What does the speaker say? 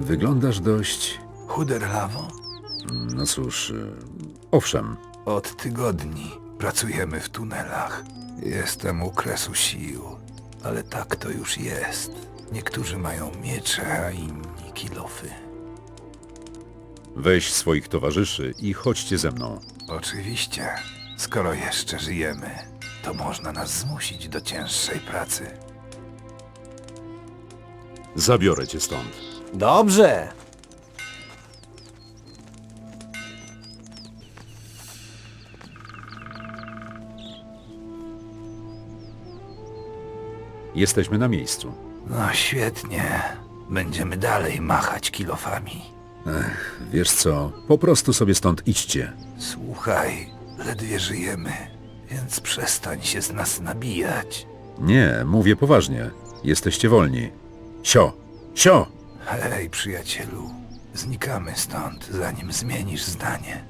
Wyglądasz dość... Chuderlawo? No cóż... y, Owszem, Od tygodni pracujemy w tunelach. Jestem u kresu sił, ale tak to już jest. Niektórzy mają miecze, a inni kilofy. weź swoich towarzyszy i chodźcie ze mną. Oczywiście, skoro jeszcze żyjemy, to można nas zmusić do cięższej pracy. Zabiorę cię stąd. Dobrze. Jesteśmy na miejscu. No świetnie. Będziemy dalej machać kilofami. Wiesz co, po prostu sobie stąd idźcie. Słuchaj, ledwie żyjemy, więc przestań się z nas nabijać. Nie, mówię poważnie. Jesteście wolni. Sio! Sio! Hej, przyjacielu, znikamy stąd, zanim zmienisz zdanie.